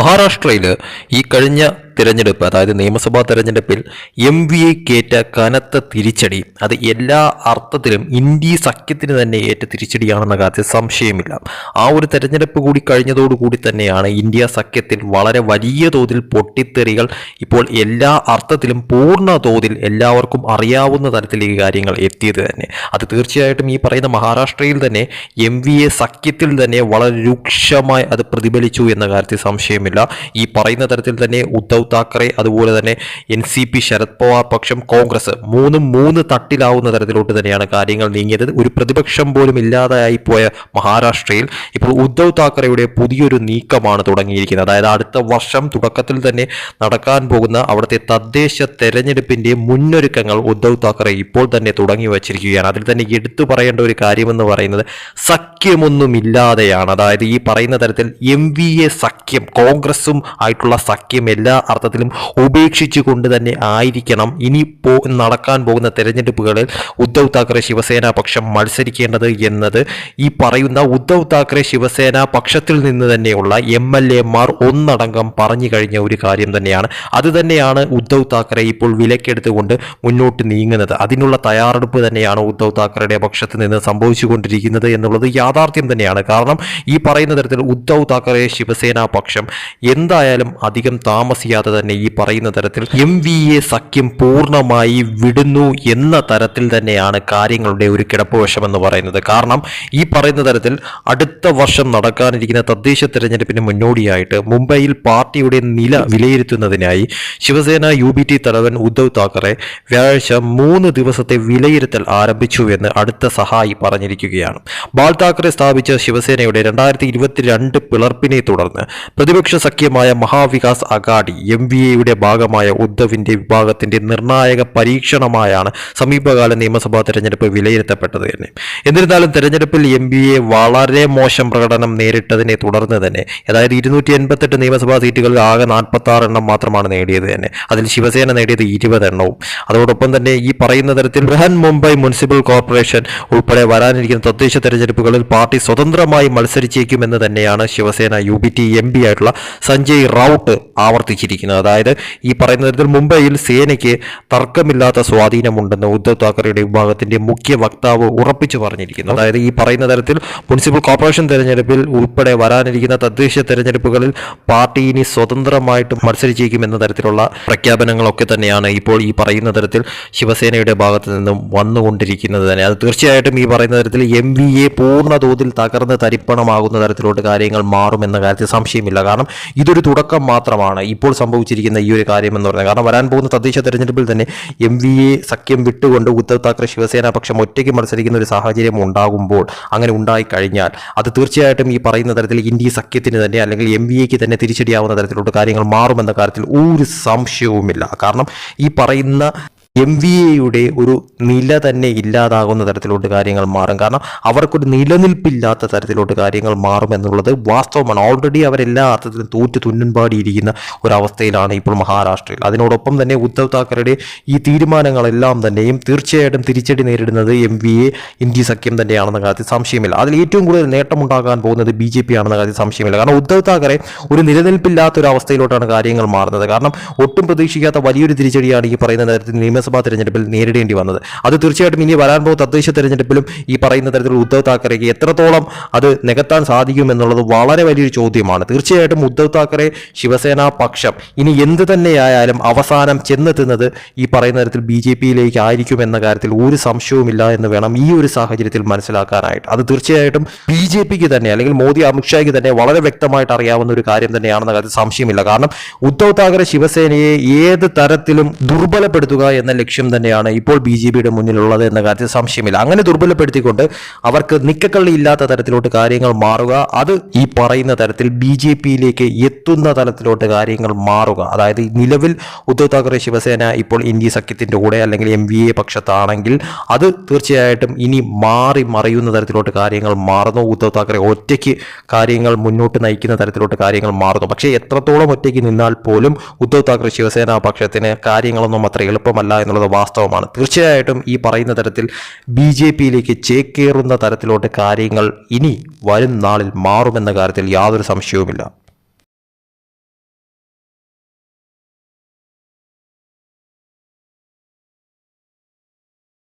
മഹാരാഷ്ട്രയിൽ ഈ കഴിഞ്ഞ തിരഞ്ഞെടുപ്പ് അതായത് നിയമസഭാ തിരഞ്ഞെടുപ്പിൽ എം വി എക്കേറ്റ കനത്ത തിരിച്ചടി. അത് എല്ലാ അർത്ഥത്തിലും ഇന്ത്യ സഖ്യത്തിന് തന്നെ ഏറ്റ തിരിച്ചടിയാണെന്ന കാര്യത്തിൽ സംശയമില്ല. ആ ഒരു തെരഞ്ഞെടുപ്പ് കൂടി കഴിഞ്ഞതോടുകൂടി തന്നെയാണ് ഇന്ത്യ സഖ്യത്തിൽ വളരെ വലിയ തോതിൽ പൊട്ടിത്തെറികൾ ഇപ്പോൾ എല്ലാ അർത്ഥത്തിലും പൂർണ തോതിൽ എല്ലാവർക്കും അറിയാവുന്ന തരത്തിൽ ഈ കാര്യങ്ങൾ എത്തിയത് തന്നെ. അത് തീർച്ചയായിട്ടും ഈ പറയുന്ന മഹാരാഷ്ട്രയിൽ തന്നെ എം വി എ സഖ്യത്തിൽ തന്നെ വളരെ രൂക്ഷമായി അത് പ്രതിഫലിച്ചു എന്ന കാര്യത്തിൽ സംശയമില്ല. ഈ പറയുന്ന തരത്തിൽ തന്നെ ഉദ്ധവ് താക്കറെ അതുപോലെ തന്നെ N C P Sharad Pawar പക്ഷം കോൺഗ്രസ് മൂന്നും മൂന്ന് തട്ടിലാവുന്ന തരത്തിലോട്ട് തന്നെയാണ് കാര്യങ്ങൾ നീങ്ങിയത്. ഒരു പ്രതിപക്ഷം പോലും ഇല്ലാതായി പോയ മഹാരാഷ്ട്രയിൽ ഇപ്പോൾ ഉദ്ധവ് താക്കറെയുടെ പുതിയൊരു നീക്കമാണ് തുടങ്ങിയിരിക്കുന്നത്. അതായത് അടുത്ത വർഷം തുടക്കത്തിൽ തന്നെ നടക്കാൻ പോകുന്ന അവിടുത്തെ തദ്ദേശ തെരഞ്ഞെടുപ്പിന്റെ മുന്നൊരുക്കങ്ങൾ ഉദ്ധവ് താക്കറെ ഇപ്പോൾ തന്നെ തുടങ്ങി വച്ചിരിക്കുകയാണ്. അതിൽ തന്നെ എടുത്തു പറയേണ്ട ഒരു കാര്യമെന്ന് പറയുന്നത് സഖ്യമൊന്നുമില്ലാതെയാണ്. അതായത് ഈ പറയുന്ന തരത്തിൽ എം വി എ സഖ്യം കോൺഗ്രസും ആയിട്ടുള്ള സഖ്യം എല്ലാ അർത്ഥത്തിലും ഉപേക്ഷിച്ചു കൊണ്ട് തന്നെ ആയിരിക്കണം. ഇനി പോ നടക്കാൻ പോകുന്ന തെരഞ്ഞെടുപ്പുകളിൽ ഉദ്ധവ് താക്കറെ ശിവസേന പക്ഷം മത്സരിക്കേണ്ടത് എന്നത് ഈ പറയുന്ന ഉദ്ധവ് താക്കറെ ശിവസേന പക്ഷത്തിൽ നിന്ന് തന്നെയുള്ള എം എൽ എമാർ ഒന്നടങ്കം പറഞ്ഞു കഴിഞ്ഞ ഒരു കാര്യം തന്നെയാണ്. അതുതന്നെയാണ് ഉദ്ധവ് താക്കറെ ഇപ്പോൾ വിലക്കെടുത്തുകൊണ്ട് മുന്നോട്ട് നീങ്ങുന്നത്. അതിനുള്ള തയ്യാറെടുപ്പ് തന്നെയാണ് ഉദ്ധവ് താക്കറയുടെ പക്ഷത്ത് നിന്ന് സംഭവിച്ചുകൊണ്ടിരിക്കുന്നത് എന്നുള്ളത് യാഥാർത്ഥ്യം തന്നെയാണ്. കാരണം ഈ പറയുന്ന തരത്തിൽ ഉദ്ധവ് താക്കറെ ശിവസേന പക്ഷം എന്തായാലും അധികം താമസിയാതെ തന്നെ ഈ പറയുന്ന തരത്തിൽ എം വി എ സഖ്യം പൂർണമായി വിടുന്നു എന്ന തരത്തിൽ തന്നെയാണ് കാര്യങ്ങളുടെ ഒരു കിടപ്പുവശം പറയുന്നത്. കാരണം ഈ പറയുന്ന തരത്തിൽ അടുത്ത വർഷം നടക്കാനിരിക്കുന്ന തദ്ദേശ തെരഞ്ഞെടുപ്പിന് മുന്നോടിയായിട്ട് മുംബൈയിൽ പാർട്ടിയുടെ നില വിലയിരുത്തുന്നതിനായി ശിവസേന യു ബി ടി തലവൻ ഉദ്ധവ് താക്കറെ വ്യാഴാഴ്ച മൂന്ന് ദിവസത്തെ വിലയിരുത്തൽ ആരംഭിച്ചു എന്ന് അടുത്ത സഹായി പറഞ്ഞിരിക്കുകയാണ്. ബാൽ താക്കറെ സ്ഥാപിച്ച ശിവസേനയുടെ രണ്ടായിരത്തി ഇരുപത്തിരണ്ട് പിളർപ്പിനെ തുടർന്ന് പ്രതിപക്ഷ സഖ്യമായ മഹാവികാസ് അഗാഡി എം വി എയുടെ ഭാഗമായ ഉദ്ധവിന്റെ വിഭാഗത്തിന്റെ നിർണായക പരീക്ഷണമായാണ് സമീപകാല നിയമസഭാ തെരഞ്ഞെടുപ്പ് വിലയിരുത്തപ്പെട്ടത് തന്നെ. എന്നിരുന്നാലും തെരഞ്ഞെടുപ്പിൽ എം വി എ വളരെ മോശം പ്രകടനം നേരിട്ടതിനെ തുടർന്ന് തന്നെ അതായത് ഇരുന്നൂറ്റി എൺപത്തെട്ട് നിയമസഭാ സീറ്റുകളിൽ ആകെ നാൽപ്പത്തി എണ്ണം മാത്രമാണ് നേടിയത് തന്നെ. അതിൽ ശിവസേന നേടിയത് ഇരുപത് എണ്ണവും. അതോടൊപ്പം തന്നെ ഈ പറയുന്ന തരത്തിൽ ബൃഹൻ മുംബൈ മുനിസിപ്പൽ കോർപ്പറേഷൻ ഉൾപ്പെടെ വരാനിരിക്കുന്ന തദ്ദേശ തെരഞ്ഞെടുപ്പുകളിൽ പാർട്ടി സ്വതന്ത്രമായി മത്സരിച്ചേക്കുമെന്ന് തന്നെയാണ് Shiv Sena U B T M P ആയിട്ടുള്ള സഞ്ജയ് റൌട്ട് ആവർത്തിച്ചിരിക്കുന്നത്. അതായത് ഈ പറയുന്ന തരത്തിൽ മുംബൈയിൽ സേനയ്ക്ക് തർക്കമില്ലാത്ത സ്വാധീനമുണ്ടെന്ന് ഉദ്ധവ് താക്കറെയുടെ വിഭാഗത്തിന്റെ മുഖ്യ വക്താവ് ഉറപ്പിച്ചു പറഞ്ഞിരിക്കുന്നു. അതായത് ഈ പറയുന്ന തരത്തിൽ മുനിസിപ്പൽ കോർപ്പറേഷൻ തെരഞ്ഞെടുപ്പിൽ ഉൾപ്പെടെ വരാനിരിക്കുന്ന തദ്ദേശ തെരഞ്ഞെടുപ്പുകളിൽ പാർട്ടി ഇനി സ്വതന്ത്രമായിട്ട് മത്സരിച്ചേക്കുമെന്ന തരത്തിലുള്ള പ്രഖ്യാപനങ്ങളൊക്കെ തന്നെയാണ് ഇപ്പോൾ ഈ പറയുന്ന തരത്തിൽ ശിവസേനയുടെ ഭാഗത്ത് നിന്നും വന്നുകൊണ്ടിരിക്കുന്നത് തന്നെ. അത് തീർച്ചയായിട്ടും ഈ പറയുന്ന തരത്തിൽ എം വി എ പൂർണ തോതിൽ തകർന്ന് തരിപ്പണമാകുന്ന തരത്തിലോട്ട് കാര്യങ്ങൾ മാറുമെന്ന കാര്യത്തിൽ സംശയമില്ല. കാരണം ഇതൊരു തുടക്കം മാത്രമാണ്. ഇപ്പോൾ സംഭവിച്ചിരിക്കുന്ന ഈ ഒരു കാര്യം എന്ന് പറയുന്നത് കാരണം വരാൻ പോകുന്ന തദ്ദേശ തെരഞ്ഞെടുപ്പിൽ തന്നെ എം വി എ സഖ്യം വിട്ടുകൊണ്ട് ഉദ്ധവ് താക്കറെ ശിവസേന പക്ഷം ഒറ്റയ്ക്ക് മത്സരിക്കുന്ന ഒരു സാഹചര്യം ഉണ്ടാകുമ്പോൾ അങ്ങനെ ഉണ്ടായിക്കഴിഞ്ഞാൽ അത് തീർച്ചയായിട്ടും ഈ പറയുന്ന തരത്തിൽ ഇന്ത്യ സഖ്യത്തിന് തന്നെ അല്ലെങ്കിൽ എം വി എക്ക് തന്നെ തിരിച്ചടിയാവുന്ന തരത്തിലോട്ട് കാര്യങ്ങൾ മാറുമെന്ന കാര്യത്തിൽ ഒരു സംശയവുമില്ല. കാരണം ഈ പറയുന്ന എം വി എയുടെ ഒരു നില തന്നെ ഇല്ലാതാകുന്ന തരത്തിലോട്ട് കാര്യങ്ങൾ മാറും. കാരണം അവർക്കൊരു നിലനിൽപ്പില്ലാത്ത തരത്തിലോട്ട് കാര്യങ്ങൾ മാറും എന്നുള്ളത് വാസ്തവമാണ്. ഓൾറെഡി അവരെല്ലാ അർത്ഥത്തിലും തോറ്റു തുന്നൻപാടിയിരിക്കുന്ന ഒരവസ്ഥയിലാണ് ഇപ്പോൾ മഹാരാഷ്ട്രയിൽ. അതിനോടൊപ്പം തന്നെ ഉദ്ധവ് താക്കറയുടെ ഈ തീരുമാനങ്ങളെല്ലാം തന്നെയും തീർച്ചയായിട്ടും തിരിച്ചടി നേരിടുന്നത് എം വി എ ഇന്ത്യ സഖ്യം തന്നെയാണെന്ന കാര്യത്തിൽ സംശയമില്ല. അതിൽ ഏറ്റവും കൂടുതൽ നേട്ടമുണ്ടാകാൻ പോകുന്നത് ബി ജെ പി ആണെന്ന കാര്യത്തിൽ സംശയമില്ല. കാരണം ഉദ്ധവ് താക്കറെ ഒരു നിലനിൽപ്പില്ലാത്ത ഒരു അവസ്ഥയിലോട്ടാണ് കാര്യങ്ങൾ മാറുന്നത്. കാരണം ഒട്ടും പ്രതീക്ഷിക്കാത്ത വലിയൊരു തിരിച്ചടിയാണ് ഈ പറയുന്ന തരത്തിൽ നിയമസഭാ തെരഞ്ഞെടുപ്പിൽ നേരിടേണ്ടി വന്നത്. അത് തീർച്ചയായിട്ടും ഇനി വരാൻ പോകുന്ന തദ്ദേശ തെരഞ്ഞെടുപ്പിലും ഈ പറയുന്ന തരത്തിലുള്ള ഉദ്ധവ് താക്കറേക്ക് എത്രത്തോളം അത് നികത്താൻ സാധിക്കുമെന്നുള്ളത് വളരെ വലിയൊരു ചോദ്യമാണ്. തീർച്ചയായിട്ടും ഉദ്ധവ് താക്കറെ ശിവസേന പക്ഷം. ഇനി എന്ത് തന്നെയായാലും അവസാനം ചെന്നെത്തുന്നത് ഈ പറയുന്ന തരത്തിൽ ബി ജെ പിയിലേക്ക് ആയിരിക്കും എന്ന കാര്യത്തിൽ ഒരു സംശയവുമില്ല എന്ന് വേണം ഈ ഒരു സാഹചര്യത്തിൽ മനസ്സിലാക്കാനായിട്ട്. അത് തീർച്ചയായിട്ടും ബി ജെ പിക്ക് തന്നെ അല്ലെങ്കിൽ മോദി അമിത്ഷായ്ക്ക് തന്നെ വളരെ വ്യക്തമായിട്ട് അറിയാവുന്ന ഒരു കാര്യം തന്നെയാണെന്ന കാര്യത്തിൽ സംശയമില്ല. കാരണം ഉദ്ധവ് താക്കറെ ശിവസേനയെ ഏത് തരത്തിലും ദുർബലപ്പെടുത്തുക എന്ന ലക്ഷ്യം തന്നെയാണ് ഇപ്പോൾ ബി ജെ പിയുടെ മുന്നിലുള്ളത് എന്ന കാര്യത്തിൽ സംശയമില്ല. അങ്ങനെ ദുർബലപ്പെടുത്തിക്കൊണ്ട് അവർക്ക് നിക്കക്കള്ളി ഇല്ലാത്ത തരത്തിലോട്ട് കാര്യങ്ങൾ മാറുക അത് ഈ പറയുന്ന തരത്തിൽ ബി ജെ പിയിലേക്ക് എത്തുന്ന തലത്തിലോട്ട് കാര്യങ്ങൾ മാറുക. അതായത് നിലവിൽ ഉദ്ധവ് താക്കറെ ശിവസേന ഇപ്പോൾ ഇന്ത്യ സഖ്യത്തിന്റെ കൂടെ അല്ലെങ്കിൽ എം വി എ പക്ഷത്താണെങ്കിൽ അത് തീർച്ചയായിട്ടും ഇനി മാറി മറിയുന്ന തരത്തിലോട്ട് കാര്യങ്ങൾ മാറുന്നു. ഉദ്ധവ് താക്കറെ ഒറ്റയ്ക്ക് കാര്യങ്ങൾ മുന്നോട്ട് നയിക്കുന്ന തരത്തിലോട്ട് കാര്യങ്ങൾ മാറുന്നു. പക്ഷേ എത്രത്തോളം ഒറ്റയ്ക്ക് നിന്നാൽ പോലും ഉദ്ധവ് താക്കറെ ശിവസേന പക്ഷത്തിന് കാര്യങ്ങളൊന്നും അത്ര എളുപ്പമല്ല എന്നുള്ളത് വാസ്തവമാണ്. തീർച്ചയായിട്ടും ഈ പറയുന്ന തരത്തിൽ ബി ജെ പിയിലേക്ക് ചേക്കേറുന്ന തരത്തിലോട്ട് കാര്യങ്ങൾ ഇനി വരും നാളിൽ മാറുമെന്ന കാര്യത്തിൽ യാതൊരു സംശയവുമില്ല.